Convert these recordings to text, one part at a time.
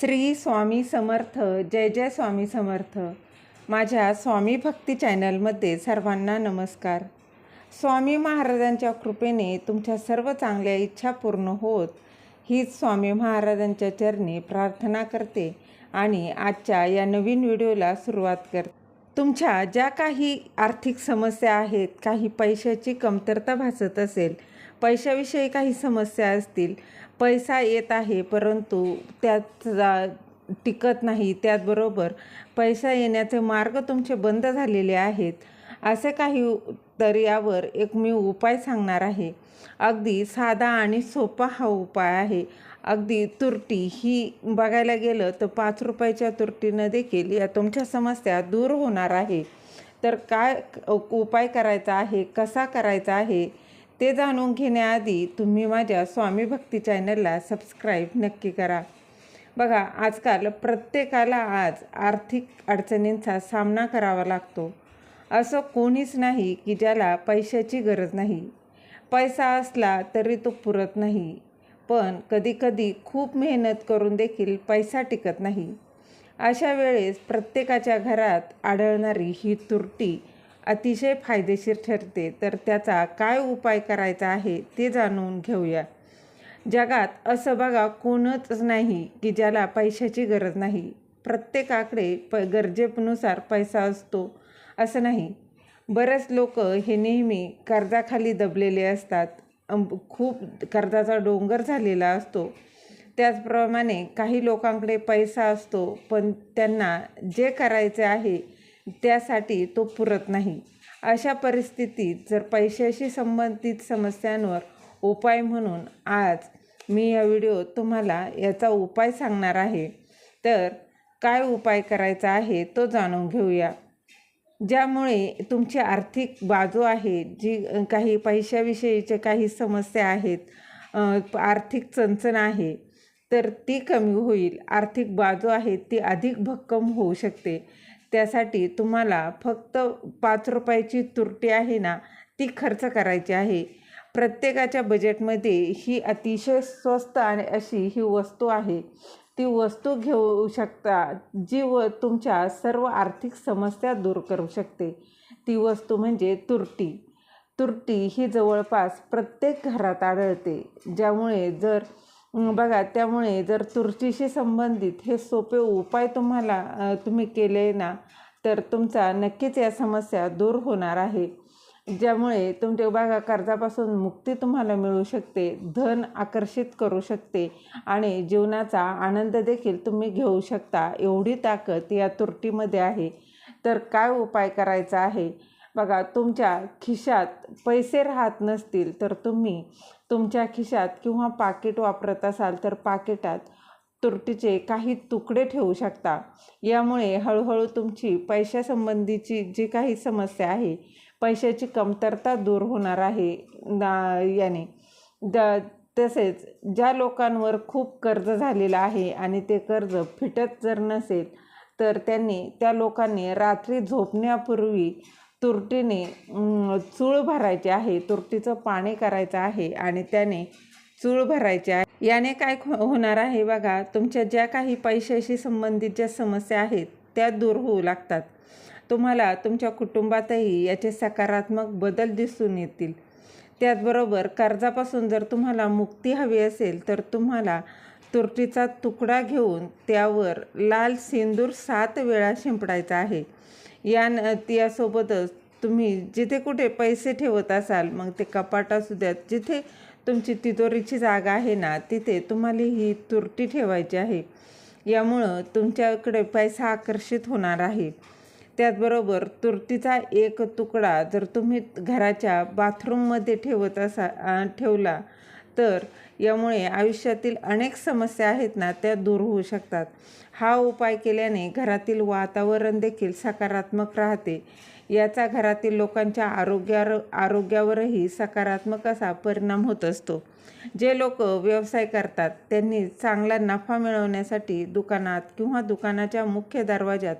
श्री स्वामी समर्थ जय जय स्वामी समर्थ. माझ्या स्वामी भक्ती चॅनलमध्ये सर्वांना नमस्कार. स्वामी महाराजांच्या कृपेने तुमच्या सर्व चांगल्या इच्छा पूर्ण होत हीच स्वामी महाराजांच्या चरणी प्रार्थना करते आणि आजच्या या नवीन व्हिडिओला सुरुवात करते. तुमच्या ज्या काही आर्थिक समस्या आहेत काही पैशाची कमतरता भासत असेल पैशाविषयी काही समस्या असतील. पैसा येत आहे परंतु त्याचा टिकत नाही. त्याचबरोबर पैसा येण्याचे मार्ग तुमचे बंद झालेले आहेत. असे काही तर यावर एक मी उपाय सांगणार आहे. अगदी साधा आणि सोपा हा उपाय आहे. अगदी तुरटी ही बघायला गेलं तर पाच रुपयाच्या तुरटीनं देखील या तुमच्या समस्या दूर होणार आहे. तर काय उपाय करायचा आहे? कसा करायचा आहे? ते जाणून घेण्याआधी तुम्ही माझ्या स्वामी भक्ती चॅनलला सबस्क्राईब नक्की करा. बघा आजकाल प्रत्येकाला आज आर्थिक अडचणींचा सामना करावा लागतो. असं कोणीच नाही की ज्याला पैशाची गरज नाही. पैसा असला तरी तो पुरत नाही. पण कधीकधी खूप मेहनत करून देखील पैसा टिकत नाही. अशा वेळेस प्रत्येकाच्या घरात आढळणारी ही तुरटी अतिशय फायदेशीर ठरते. तर त्याचा काय उपाय करायचा आहे ते जाणून घेऊया. जगात असं बघा कोणच नाही की ज्याला पैशाची गरज नाही. प्रत्येकाकडे प गरजेनुसार पैसा असतो. असं नाही. बरेच लोक हे नेहमी कर्जाखाली दबलेले असतात. खूप कर्जाचा डोंगर झालेला असतो. त्याचप्रमाणे काही लोकांकडे पैसा असतो पण त्यांना जे करायचे आहे त्यासाठी तो पुरत नाही. अशा परिस्थितीत जर पैशाशी संबंधित समस्यांवर उपाय म्हणून आज मी या व्हिडिओत तुम्हाला याचा उपाय सांगणार आहे तर काय उपाय करायचा आहे तो जाणून घेऊया. ज्यामुळे तुमची आर्थिक बाजू आहे जी काही पैशाविषयीचे काही समस्या आहेत आर्थिक चणचण आहे तर ती कमी होईल. आर्थिक बाजू आहे ती अधिक भक्कम होऊ शकते. त्यासाठी तुम्हाला फक्त पाच रुपयाची तुरटी आहे ना ती खर्च करायची आहे. प्रत्येकाच्या बजेटमध्ये ही अतिशय स्वस्त आणि अशी ही वस्तू आहे. ती वस्तू घेऊ शकता जी व तुमच्या सर्व आर्थिक समस्या दूर करू शकते. ती वस्तू म्हणजे तुरटी. तुरटी ही जवळपास प्रत्येक घरात आढळते. ज्यामुळे जर बघा त्यामुळे जर तुरटीशी संबंधित हे सोपे उपाय तुम्हाला तुम्ही केले ना तर तुमचा नक्कीच या समस्या दूर होणार आहे. ज्यामुळे तुमचे बघा कर्जापासून मुक्ती तुम्हाला मिळू शकते धन आकर्षित करू शकते आणि जीवनाचा आनंद देखील तुम्ही घेऊ शकता. एवढी ताकद या तुरटीमध्ये आहे. तर काय उपाय करायचा आहे? बघा तुमच्या खिशात पैसे राहत नसतील तर तुम्ही तुमच्या खिशात किंवा पाकिट वापरत असाल तर पाकिटात तुरटीचे काही तुकडे ठेवू शकता. यामुळे हळूहळू तुमची पैशासंबंधीची जी काही समस्या आहे पैशाची कमतरता दूर होणार आहे. ना याने. द तसेच ज्या लोकांवर खूप कर्ज झालेलं आहे आणि ते कर्ज फिटत जर नसेल तर त्यांनी त्या लोकांनी रात्री झोपण्यापूर्वी तुरटीने चूळ भरायची आहे. तुरटीचं पाणी करायचं आहे आणि त्याने चूळ भरायची आहे. याने काय खो- होणार आहे बघा तुमच्या ज्या काही पैशाशी संबंधित ज्या समस्या आहेत त्या दूर होऊ लागतात. तुम्हाला तुमच्या कुटुंबातही याचे सकारात्मक बदल दिसून येतील. त्याचबरोबर कर्जापासून जर तुम्हाला मुक्ती हवी असेल तर तुम्हाला तुरटीचा तुकडा घेऊन त्यावर लाल सिंदूर सात वेळा शिंपडायचा आहे. या न यासोबतच तुम्ही जिथे कुठे पैसे ठेवत असाल मग ते कपाट असू द्यात. जिथे तुमची तिजोरीची जागा आहे ना तिथे तुम्हाला ही तुरटी ठेवायची आहे. यामुळं तुमच्याकडे पैसा आकर्षित होणार आहे. त्याचबरोबर तुरटीचा एक तुकडा जर तुम्ही घराच्या बाथरूममध्ये ठेवत असा ठेवला तर यामुळे आयुष्यातील अनेक समस्या आहेत ना त्या दूर होऊ शकतात. हा उपाय केल्याने घरातील वातावरण देखील सकारात्मक राहते. याचा घरातील लोकांच्या आरोग्यावर आरोग्यावरही सकारात्मक असा परिणाम होत असतो. जे लोक व्यवसाय करतात त्यांनी चांगला नफा मिळवण्यासाठी दुकानात किंवा दुकानाच्या मुख्य दरवाजात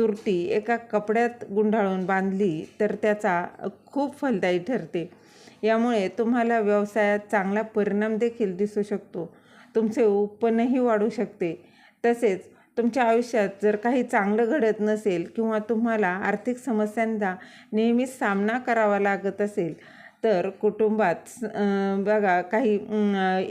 तुरटी एका कपड्यात गुंडाळून बांधली तर त्याचा खूप फलदायी ठरते. यामुळे तुम्हाला व्यवसायात चांगला परिणाम देखील दिसू शकतो. तुमचे उत्पन्नही वाढू शकते. तसेच तुमच्या आयुष्यात जर काही चांगलं घडत नसेल किंवा तुम्हाला आर्थिक समस्यांचा नेहमीच सामना करावा लागत असेल तर कुटुंबात स- बघा काही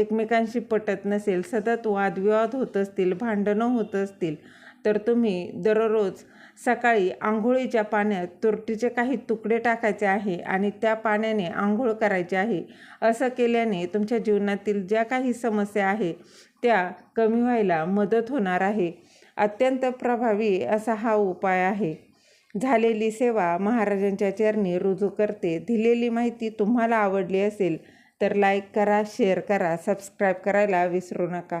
एकमेकांशी पटत नसेल सतत वादविवाद होत असतील भांडणं होत असतील तर तुम्ही दररोज सकाळी आंघोळीच्या पाण्यात तुरटीचे काही तुकडे टाकायचे आहे आणि त्या पाण्याने आंघोळ करायची आहे. असं केल्याने तुमच्या जीवनातील ज्या काही समस्या आहे त्या कमी व्हायला मदत होणार आहे. अत्यंत प्रभावी असा हा उपाय आहे. झालेली सेवा महाराजांच्या चरणी रुजू करते. दिलेली माहिती तुम्हाला आवडली असेल तर लाईक करा शेअर करा सबस्क्राईब करायला विसरू नका.